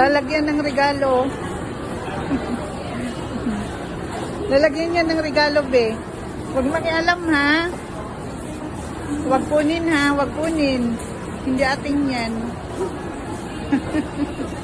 Lalagyan ng regalo. Lalagyan niya ng regalo, be. Huwag makialam, ha? Huwag kunin, ha? Huwag kunin. Hindi ating yan.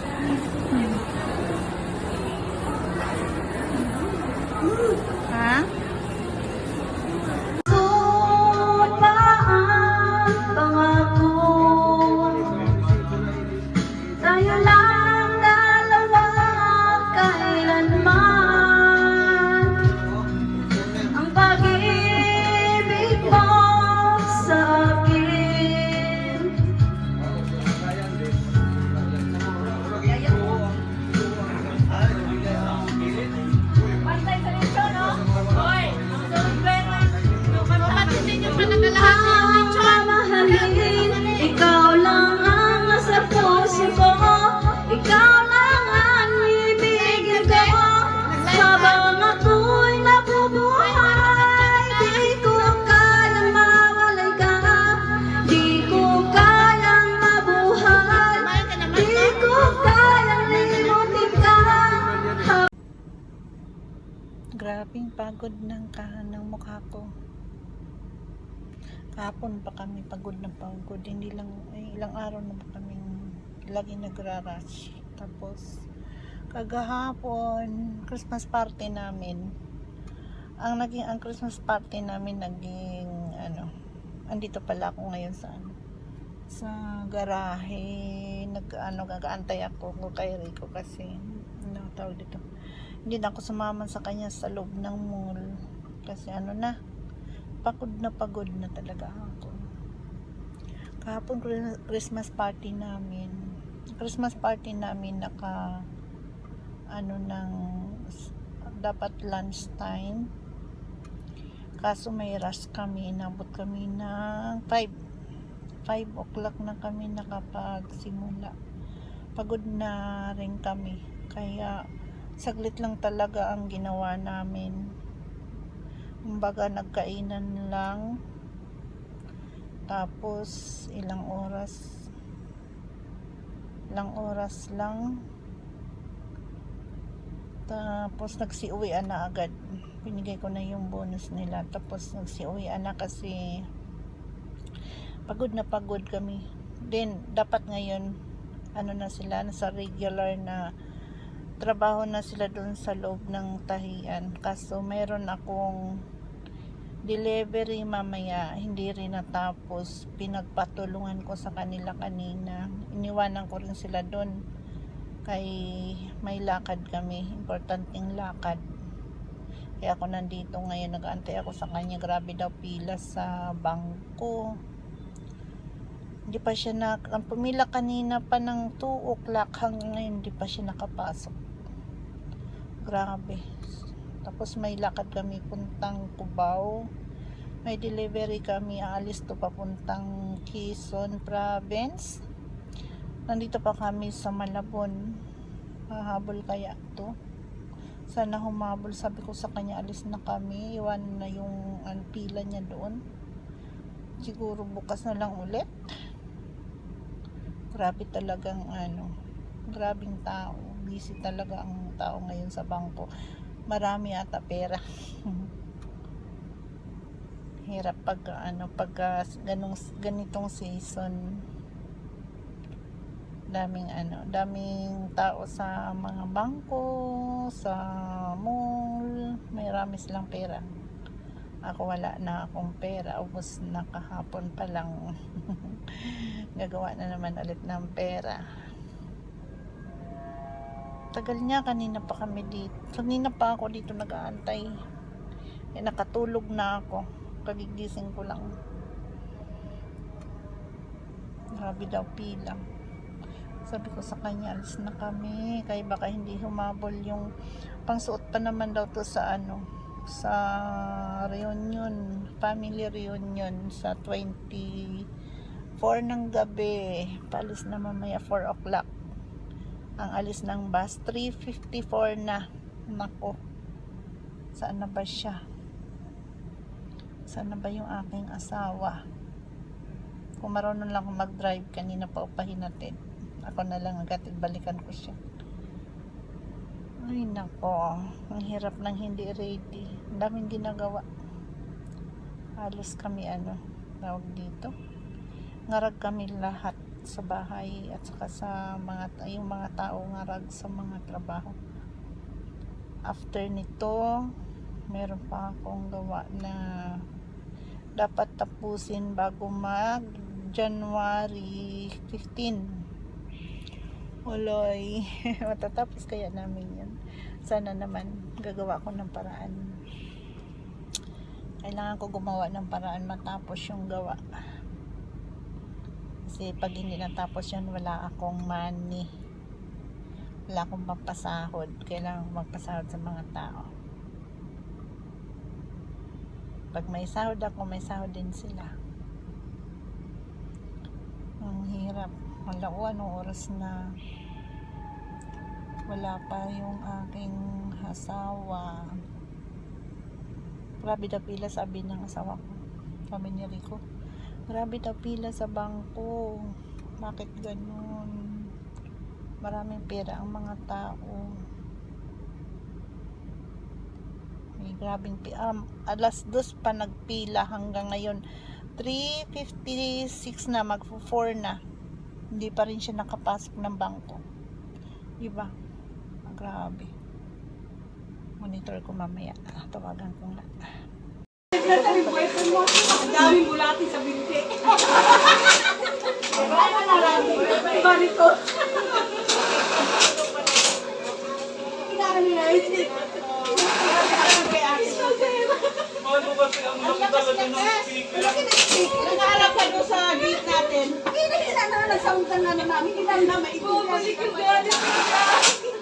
Grabing pagod ng kahan ng mukha ko. Kahapon pa kami pagod na pagod. Hindi lang, ay, ilang araw na ba kaming lagi nagra-rush. Tapos, kagahapon, Christmas party namin. Ang naging, ang Christmas party namin naging, ano, andito pala ako ngayon sa, ano, sa garahe. Nag, ano, gagaantay ako kay Rico kasi, ano tawag dito, hindi na ako sumama sa kanya sa loob ng mall. Kasi ano na pagod na pagod na talaga ako. Kahapon Chris- Christmas party namin. Christmas party namin naka ano ng dapat lunch time kaso may rush kami inabot kami ng 5 5 o'clock na kami nakapagsimula. Pagod na rin kami. Kaya saglit lang talaga ang ginawa namin. Kumbaga nagkainan lang. Tapos ilang oras ilang oras lang. Tapos nagsiuwian na agad. Binigay ko na yung bonus nila. Tapos nagsiuwian na kasi pagod na pagod kami. Then dapat ngayon ano na sila nasa regular na trabaho na sila doon sa loob ng tahian. Kaso meron akong delivery mamaya hindi rin natapos. Pinagpatulungan ko sa kanila kanina. Iniwanan ko rin sila doon kay may lakad kami. Importanteng lakad. Kaya ako nandito ngayon. Nag-aantay ako sa kanya. Grabe daw pila sa bangko hindi pa siya na ang pumila kanina pa ng 2 o'clock hanggang ngayon hindi pa siya nakapasok. Grabe. Tapos may lakad kami puntang Cubao. May delivery kami aalis to papuntang Quezon province. Nandito pa kami sa Malabon. Hahabol kaya to. Sana humabol. Sabi ko sa kanya alis na kami. Iwan na yung ang pila niya doon. Siguro bukas na lang ulit grabe talagang ano grabing tao. Busy talaga ang tao ngayon sa bangko. Marami ata pera. Hirap pag ano pag ah, ganong, ganitong season. Daming ano daming tao sa mga bangko sa mall. May rami silang pera ako wala na akong pera. Ubos na kahapon pa lang. Gagawa na naman ulit ng pera. Tagal niya kanina pa kami dito. Kanina pa ako dito nag-aantay. Eh, nakatulog na ako. Kagigising ko lang. Grabe daw pila. Sabi ko sa kanya alis na kami. Kaya baka hindi humabol yung pangsuot pa naman daw to sa ano sa reunion family reunion sa 24 ng gabi. Palis na mamaya 4 o'clock. Ang alis ng bus 3.54 na. Nako. Saan na ba siya? Saan na ba yung aking asawa? Kung marunong lang mag-drive kanina pa upahin natin ako na lang agad balikan ko siya. Ay nako, ang hirap ng hindi ready. Ang daming ginagawa. Halos kami ano, tawag dito. Ngarag kami lahat sa bahay at saka sa mga yung mga tao ngarag sa mga trabaho. After nito, meron pa akong gawa na dapat tapusin bago mag January 15 Uloy, matatapos kaya namin yan. Sana naman gagawa ko ng paraan. Kailangan ko gumawa ng paraan matapos yung gawa. Kasi pag hindi natapos yan, wala akong money. Wala akong pampasahod. Kailangan magpasahod sa mga tao. Pag may sahod ako, may sahod din sila. Ang hirap. Wala ko anong oras na wala pa yung aking asawa. Grabe daw pila sabi ng asawa ko. Sabi ni Rico. Grabe daw pila sa bangko. Bakit ganun? Maraming pera ang mga tao. May grabing pi um, alas dos pa nagpila hanggang ngayon 3.56 na magpo 4 na hindi pa rin siya nakapasok ng bangko diba grabe monitor ko mamaya Ah, tawagan ko na Ang daming bulati sa binti. Barito. Kailangan nila yun. Paano ba ang laki talaga ng speaker? nag-aalap ka doon sa gate natin Hindi na na nagsauntan na namin, hindi namin na maitigil. Oo, oh, balik yung galit.